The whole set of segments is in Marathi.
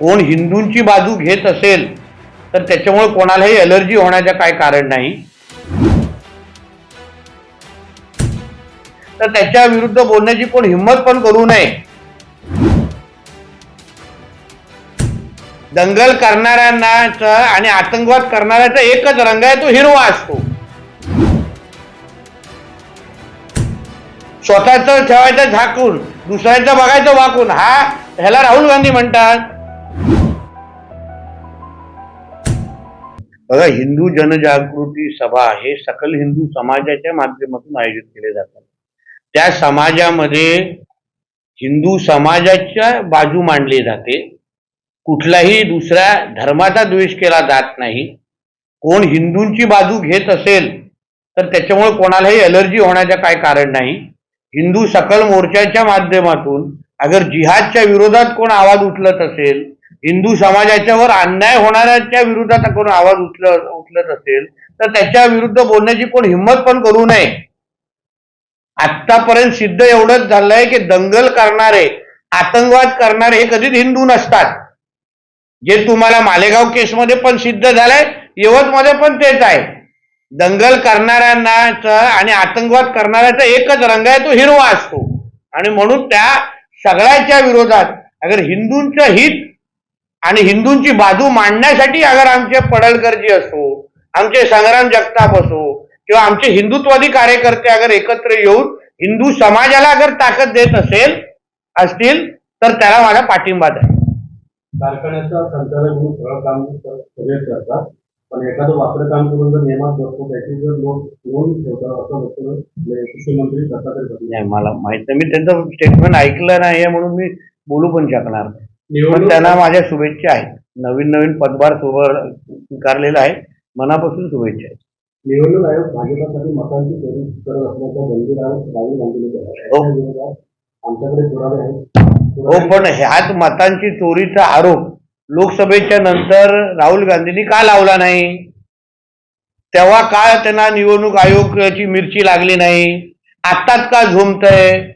कोण हिंदूंची बाजू घेत असेल तर त्याच्यामुळे कोणालाही एलर्जी होण्याचं काय कारण नाही. तर त्याच्या विरुद्ध बोलण्याची कोण हिंमत पण करू नये. दंगल करणाऱ्यांना आणि आतंकवाद करणाऱ्याचा एकच रंग आहे तो हिरवा असतो. स्वतःच ठेवायचं झाकून दुसऱ्याचं बघायचं वाकून हा ह्याला राहुल गांधी म्हणतात. बघा हिंदू जनजागृती सभा हे सकल हिंदू समाजाच्या माध्यमातून आयोजित केले जातात. त्या समाजामध्ये हिंदू समाजाच्या बाजू मांडली जाते. कुठलाही दुसऱ्या धर्माचा द्वेष केला जात नाही. कोण हिंदूंची बाजू घेत असेल तर त्याच्यामुळे कोणालाही एलर्जी होण्याचं काय कारण नाही. हिंदू सकल मोर्चाच्या माध्यमातून अगर जिहादच्या विरोधात कोण आवाज उठलत असेल हिंदू समाजाच्यावर अन्याय होणाऱ्याच्या विरोधात कोण आवाज उचल उचलत असेल तर त्याच्या विरुद्ध बोलण्याची कोण हिंमत पण करू नये. आतापर्यंत सिद्ध एवढंच झालंय की दंगल करणारे आतंकवाद करणारे हे कधीच हिंदू नसतात. जे तुम्हाला मालेगाव केसमध्ये पण सिद्ध झालंय यवतमध्ये पण तेच आहे. दंगल करणाऱ्यांना आणि आतंकवाद करणाऱ्याचा एकच रंग आहे तो हिरवा असतो. आणि म्हणून त्या सगळ्याच्या विरोधात अगर हिंदूंचं हित आणि हिंदूंची बाजू मांडण्यासाठी अगर आमचे पडळकरजी असो आमचे संग्राम जगताप असो किंवा आमचे हिंदुत्वादी कार्यकर्ते अगर एकत्र येऊन हिंदू समाजाला अगर ताकद देत असेल असतील तर त्याला माझा पाठिंबा आहे कारखान्याचा संचालक म्हणून सगळं काम कर- सगळे करतात पण एखादं वाकडं काम करून जर नियमात बसतो त्याची जर लोक नोंद ठेवतात असं वक्तव्य म्हणजे कृषी मंत्री दत्तात्रय भरणे नाही मला माहीत नाही मी त्यांचं स्टेटमेंट ऐकलं नाही म्हणून मी बोलू पण शकणार नाही. पण त्यांना माझ्या शुभेच्छा आहेत. नवीन नवीन पदभार स्वीकारलेला आहे. मनापासून शुभेच्छा आहेत. निवडणूक आयोग भाजपासाठी मतांची चोरी करत असल्याचा गंभीर राहुल गांधीने. हो. आमच्याकडे पुरावे आहेत. हो पण ह्याच मतांची चोरीचा आरोप लोकसभेच्या नंतर राहुल गांधींनी का लावला नाही? तेव्हा का त्यांना निवडणूक आयोगाची मिरची लागली नाही? आत्ताच का झोमतय?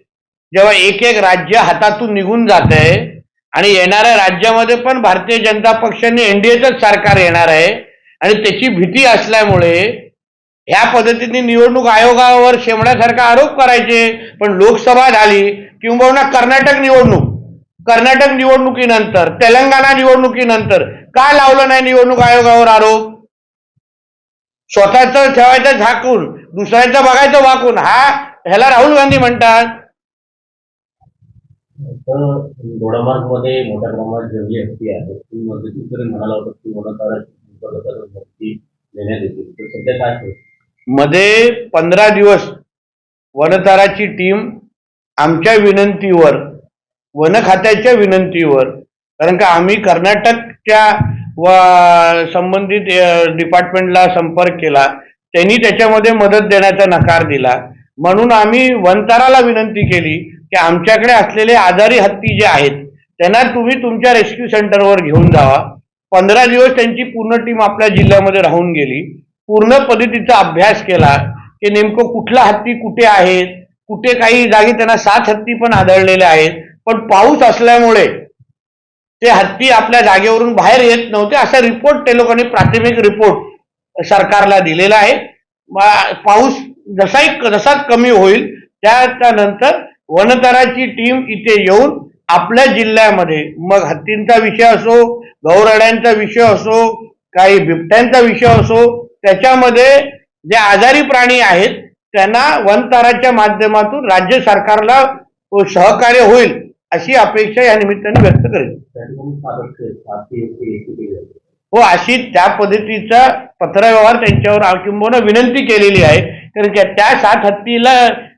जेव्हा एक एक राज्य हातातून निघून जात आहे आणि येणाऱ्या राज्यामध्ये पण भारतीय जनता पक्षाने एनडीएचंच सरकार येणार आहे. आणि त्याची भीती असल्यामुळे ह्या पद्धतीने निवडणूक आयोगावर शेमण्यासारखा आरोप करायचे. पण लोकसभा झाली किंबहुना कर्नाटक निवडणूक कर्नाटक निवडणुकीनंतर तेलंगणा निवडणुकीनंतर का लावलं नाही निवडणूक आयोगावर आरोप? स्वतःच ठेवायचं झाकून दुसऱ्याचं बघायचं वाकून. हा ह्याला राहुल गांधी म्हणतात. तर दोडामार्गमध्ये मोठ्या प्रमाणात जंगली हत्ती आहे तुम्ही मदतीत जरी म्हणाला होता की मोठा हत्ती देण्यात येतील तर सध्या काय होईल मध्ये पंधरा दिवस वनताराची टीम आमच्या विनंतीवर वन खात्याच्या विनंतीवर कारण का आम्ही कर्नाटकच्या व संबंधित डिपार्टमेंटला संपर्क केला त्यांनी त्याच्यामध्ये मदत देण्याचा नकार दिला. म्हणून आम्ही वनताराला विनंती केली की आमच्याकडे असलेले आजारी हत्ती जे आहेत त्यांना तुम्ही तुमच्या रेस्क्यू सेंटरवर घेऊन जावा. पंधरा दिवस त्यांची पूर्ण टीम आपल्या जिल्ह्यामध्ये राहून गेली. पूर्ण पद्धतीचा अभ्यास केला की नेमकं कुठला हत्ती कुठे आहेत कुठे काही जागी त्यांना सात हत्ती पण आढळलेले आहेत. पण पाऊस असल्यामुळे ते हत्ती आपल्या जागेवरून बाहेर येत नव्हते असा रिपोर्ट ते लोकांनी प्राथमिक रिपोर्ट सरकारला दिलेला आहे. पाऊस जसाही जसाच कमी होईल त्याच्यानंतर वनतराची टीम इथे येऊन आपल्या जिल्ह्यामध्ये मग हत्तींचा विषय असो गौरड्यांचा विषय असो काही बिबट्यांचा विषय असो त्याच्यामध्ये जे आजारी प्राणी आहेत त्यांना वनताराच्या माध्यमातून राज्य सरकारला सहकार्य होईल अशी अपेक्षा या निमित्ताने व्यक्त करेल. हो अशी त्या पद्धतीचा पत्रव्यवहार त्यांच्यावर आ- विनंती केलेली आहे. कारण त्या सात हत्तीला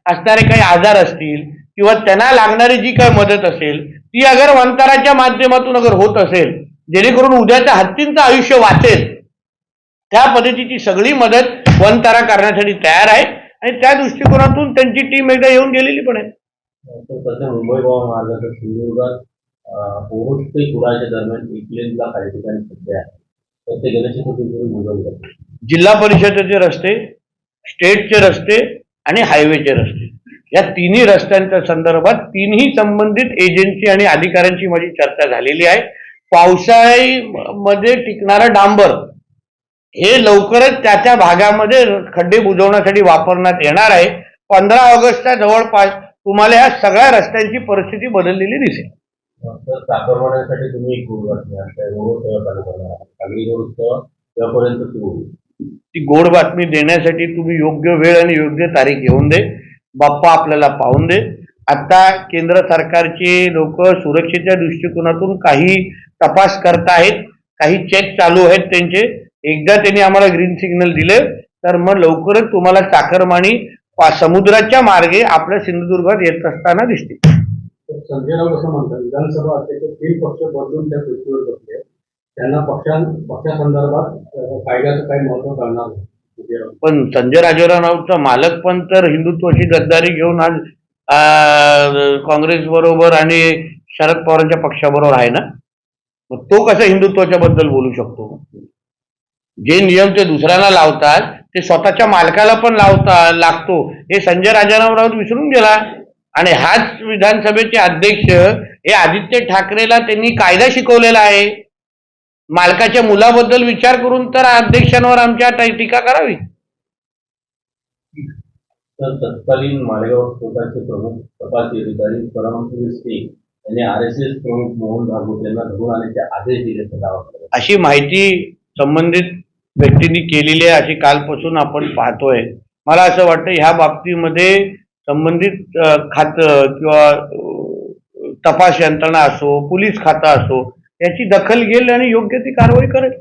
असणारे काही आजार असतील किंवा त्यांना लागणारी जी काही मदत असेल ती अगर वंताराच्या माध्यमातून अगर होत असेल जेणेकरून उद्याच्या हत्तींचं आयुष्य वाचेल त्या पद्धतीची सगळी मदत वनतारा करण्यासाठी तयार आहे. आणि त्या दृष्टिकोनातून त्यांची टीम एकदा येऊन गेलेली पण आहे. सध्या मुंबई गोवा सिंधुदुर्गात ते कुडाळच्या दरम्यान इकलेनला काही ठिकाणी सध्या आहे. तर ते गणेश जिल्हा परिषदेचे रस्ते स्टेटचे रस्ते आणि हायवेचे रस्ते. या तिन्ही रस्त्यांच्या संदर्भात तिन्ही संबंधित एजन्सी आणि अधिकाऱ्यांची माझी चर्चा झालेली आहे. पावसाळ्यामध्ये टिकणारं डांबर हे लवकरच त्या त्या भागामध्ये खड्डे बुजवण्यासाठी वापरण्यात येणार आहे. पंधरा ऑगस्टच्या जवळपास तुम्हाला या सगळ्या रस्त्यांची परिस्थिती बदललेली दिसेल. तुम्ही ती गोड बातमी देण्यासाठी तुम्ही योग्य वेळ आणि योग्य तारीख घेऊन दे. बाप्पा आपल्याला पाहून दे. आता केंद्र सरकारचे लोक सुरक्षेच्या दृष्टिकोनातून काही तपास करत आहेत काही चेक चालू आहेत त्यांचे. एकदा त्यांनी आम्हाला ग्रीन सिग्नल दिले तर मग लवकरच तुम्हाला चाकरमानी पा- समुद्राच्या मार्गे आपल्या सिंधुदुर्गात येत असताना दिसते तर संजय राऊत असं म्हणतात विधानसभा अध्यक्ष तीन पक्ष बदलून त्या पृथ्वीवर बसले त्यांना पक्षां पक्षासंदर्भात कायद्याचं काही महत्त्व कळणार नाही. पण संजय राजेराव राऊतचा मालक पण तर हिंदुत्वाची गद्दारी घेऊन आज काँग्रेस बरोबर आणि शरद पवारांच्या पक्षाबरोबर आहे ना? मग तो कसा हिंदुत्वाच्या बद्दल बोलू शकतो? जे नियम ते दुसऱ्याला लावतात ते स्वतःच्या मालकाला पण लावता लागतो. हे संजय राजाराम राऊत विसरून गेला. आणि हाच विधानसभेचे अध्यक्ष हे आदित्य ठाकरेला त्यांनी कायदा शिकवलेला आहे. मालकाच्या मुलाबद्दल विचार करून तर अध्यक्षांवर आमच्या टीका करावी. तर तत्कालीन मालेगाव स्फोटाचे प्रमुख तपास अधिकारी परमवीर सिंग यांनी आर एस एस प्रमुख मोहन भागवत यांना धरून आणण्याचे आदेश केला अशी माहिती संबंधित व्यक्तींनी केलेली आहे अशी कालपासून आपण पाहतोय. मला असं वाटतं ह्या बाबतीमध्ये संबंधित खातं किंवा तपास यंत्रणा असो पोलीस खातं असो याची दखल घेईल आणि योग्य ती कारवाई करेल.